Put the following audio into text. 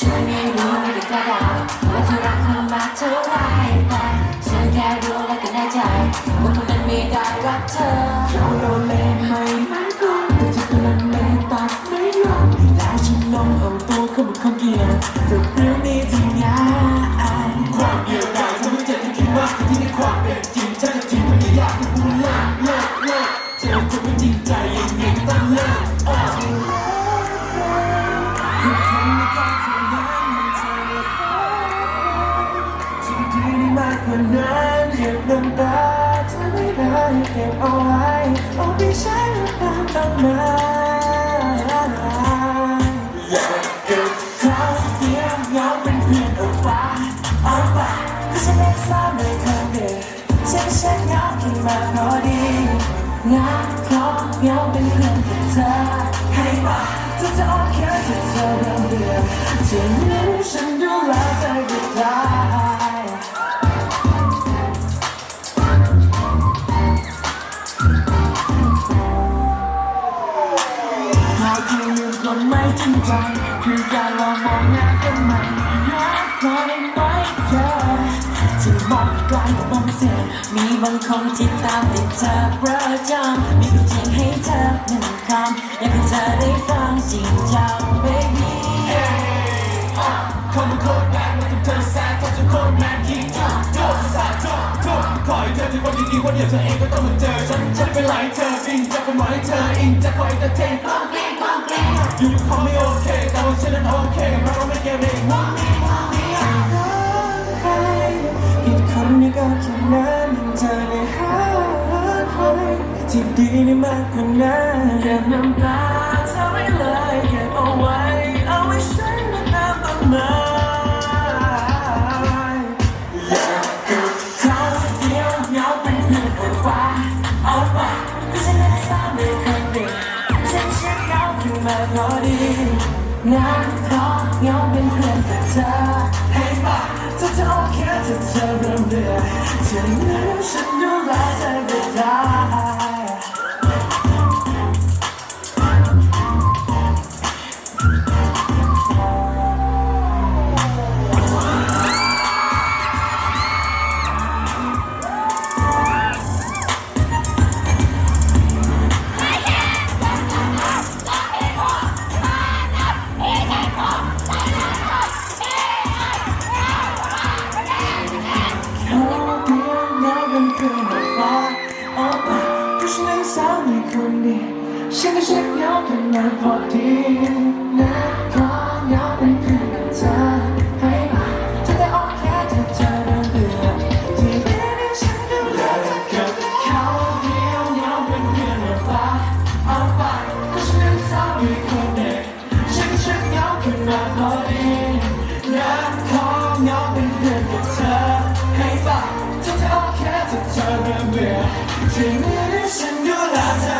ช่วยไม่รู้ไม่กระดาษว่าเธอรักเขามากเท่าไรแต่ฉันแค่รู้และก็แน่ใจว่าคนนั้นไม่ได้รักเธอเราเราเล่นไม่มันก็แต่เธอกำลังเล่นตัดไม่ยอมแล้วฉันลองเอาตัวเข้ามาข้องเกี่ยวกับเรื่องนี้ที่ง่ายความเดียวดายทำให้เจ็บที่คิดมากแต่ที่ในความเป็นจริง กกว่านั้นเก็บน้ำตาเธอไม่ได้เก็บเอาไว้เอาไปใช้ตามตั้งนานอยากเกิดครั้งเดียวเงาเป็นเพื่อนเอาไปเอาไปก็ฉันเล็กซ้ำเลยครั้งเดียวฉันก็เช็คเงาขึ้นมาพอดีงานขอเงาเป็นเพื่อนกับเธอให้ป่ะเธอจะโอเคถ้าเธอเริ่มเบื่อจะมีฉันดูแลเธอก็ได้ นไม่จริงใจคือการลองมองหน้ากันใหม่อยากพอได้ไหมแค่จะมองไกลก็มองไม่เสียมีบางคนที่ตามติดเธอประจำมีตัวจริงให้เธอหนึ่งคำอยากให้เธอได้ฟังจริงจัง baby คนโคตรแรงมาถึงเธอแซ่บทุกคนแมนคิงจุดจุดสาจุดจุดขอให้เธอที่วันดีๆวันเดียวเธอเองก็ต้องมาเจอฉันฉันเป็นไรเธออิงจะเป็นหมอให้เธออิงจะคอยเตอเทนกล้องกลิ้งกล้องกลิ้ง อยู่เขาไม่โอเคแต่ว่าฉันนั้นโอเคเราไม่เกเรมุ้งมิ้งมุ้งมิ้งใครอีกคนนี้ก็แค่นั้นเธอได้หาใครที่ดีได้มากกว่านั้นเก็บน้ำตาเธอไว้เลยเก็บเอาไว้เอาไว้ ขึ้นมาพอดีงานขอเงาเป็นเพื่อนกับเธอให้ปะจะจะโอเคถ้าเธอเริ่มเบื่อเธอนั้นฉัน ช็คเหงากันมาพอดีนะขอเหงาเป็นเพื่อนกับเธอให้มาเธอได้โอเคถ้าเธอเริ่มเบื่อที่นี่นี่ฉันดูแลเธอกับเขาเดียวเหงาเป็นเพื่อนออกไปออกไปก็ฉันนั้นสาวในคนนี้ฉันก็เช็คเหงากันมาพอดีนะขอเหงาเป็นเพื่อนกับเธอให้ป่ะจะจะโอเคถ้าเธอเริ่มเบื่อที่นี่ฉันดูแลเธอก็